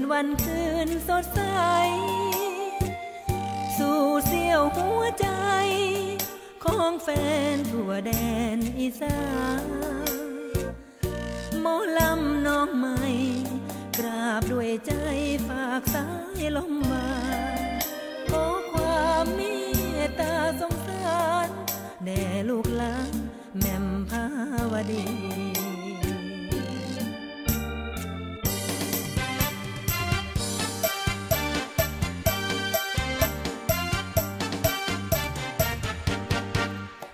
นวันคืนสดใส สู่เสียวหัวใจ ของแฟนทั่วแดนอีสานหมอลำน้องใหม่ กราบด้วยใจฝากสายลมมาขอความเมตตาสงสาร แด่ลูกหลานแม่มภาวดี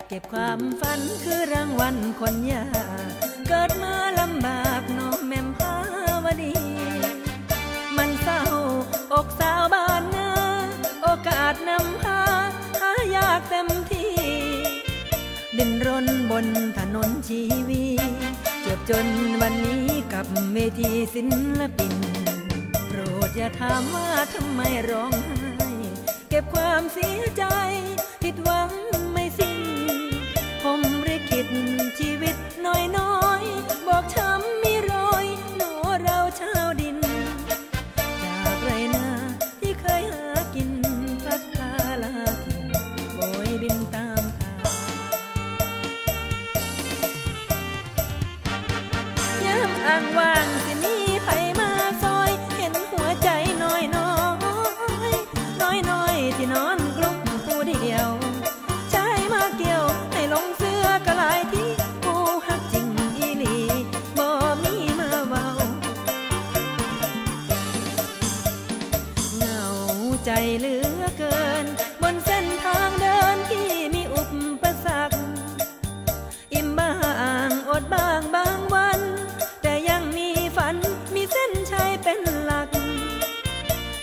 เก็บความฝันคือรางวัลคนยากเกิดมาลำบากน้องแม่มภาวดี มันเศร้าอกสาวบ้านนาโอกาสนำพาหายากเต็มที่ ดินรนบนถนนชีวีเจ็บจนวันนี้กับเวทีศิลปิน โปรดอย่าถามว่าทำไมร้องไห้ ยามอ่างว่างสิมีไผมาซอย เห็นหัวใจน้อยน้อยน้อยน้อยที่นอนกลุ้มผู้เดียวชายมาเกี่ยวให้ลงเสื้อกะลายที่ผู้หักจริงอีหลีบ่มีมาเว้าเหงาใจเลือ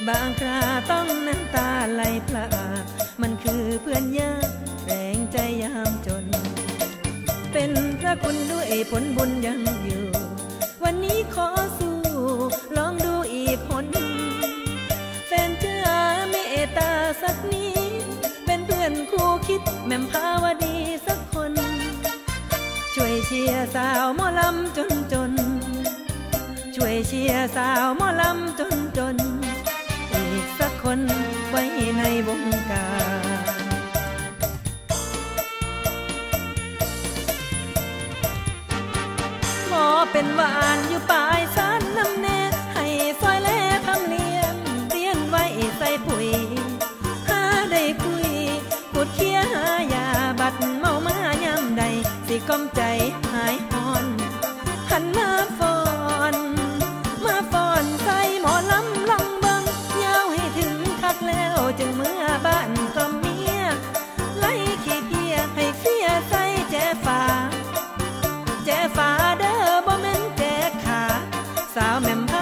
บางคราต้องน้ำตาไหลพลามันคือเพื่อนยากแรงใจยามจน เป็นพระคุณด้วยผลบุญยังอยู่ วันนี้ขอสู้ลองดูอีกคนแฟนเจ้าเมตตาสักนี้ เป็นเพื่อนคู่คิดแม่มภาวดีสักคน ช่วยเชียร์สาวหมอลำจนจน ช่วยเชียร์สาวหมอลำจนจน นไว้ในวงการขอเป็นหวานอยู่ปลายสานน้ำแน่ให้ซอยแลทำเลียนเรียนไว้ใส่ปุ๋ยหาได้คุยขุดเคี้ยหายาบัดเมามายามใดสิก้มใจหายหอน แ